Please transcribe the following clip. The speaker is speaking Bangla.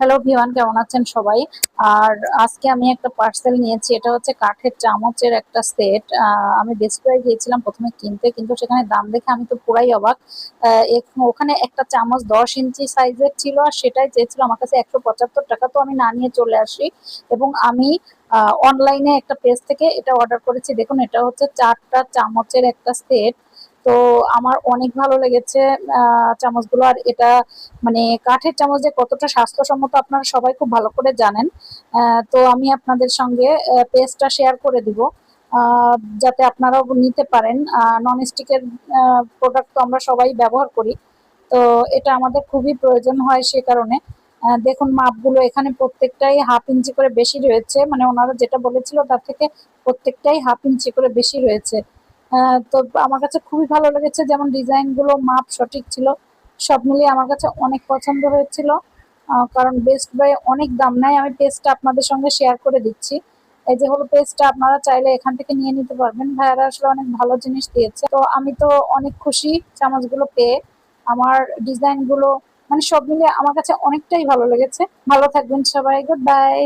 হ্যালো ভিওয়ান কেমন আছেন সবাই? আর আজকে আমি একটা পার্সেল নিয়েছি, এটা হচ্ছে কাঠের চামচের একটা সেট আমি বেস্ট বাই গিয়েছিলাম প্রথমে কিনতে, কিন্তু সেখানে দাম দেখে আমি তো পুরাই অবাক। ওখানে একটা চামচ দশ ইঞ্চি সাইজের ছিল আর সেটাই চেয়েছিল আমার কাছে একশো পঁচাত্তর টাকা, তো আমি না নিয়ে চলে আসি। এবং আমি অনলাইনে একটা পেজ থেকে এটা অর্ডার করেছি। দেখুন, এটা হচ্ছে চারটা চামচের একটা সেট তো আমার অনেক ভালো লেগেছে চামচগুলো। আর এটা মানে কাঠের চামচ যে কতটা স্বাস্থ্যসম্মত আপনারা সবাই খুব ভালো করে জানেন। তো আমি আপনাদের সঙ্গে পেজটা শেয়ার করে দিব যাতে আপনারাও নিতে পারেন। নন স্টিকের প্রোডাক্ট তো আমরা সবাই ব্যবহার করি। তো এটা আমাদের খুবই প্রয়োজন হয় সে কারণে। দেখুন, মাপগুলো এখানে প্রত্যেকটাই হাফ ইঞ্চি করে বেশি রয়েছে। মানে ওনারা যেটা বলেছিল, তার থেকে প্রত্যেকটাই হাফ ইঞ্চি করে বেশি রয়েছে। তো আমার কাছে খুবই ভালো লেগেছে যেমন ডিজাইনগুলো মাপ সঠিক ছিল। সব মিলিয়ে আমার কাছে অনেক পছন্দ হয়েছিল। কারণ বেস্ট বাই অনেক দাম নেয়। আমি পেজটা আপনাদের সঙ্গে শেয়ার করে দিচ্ছি। এই যে হলো পেজটা আপনারা চাইলে এখান থেকে নিয়ে নিতে পারবেন। ভাইয়ারা আসলে অনেক ভালো জিনিস দিয়েছে। তো আমি তো অনেক খুশি চামচগুলো পেয়ে আমার ডিজাইনগুলো মানে সব মিলিয়ে আমার কাছে অনেকটাই ভালো লেগেছে। ভালো থাকবেন সবাই। Good bye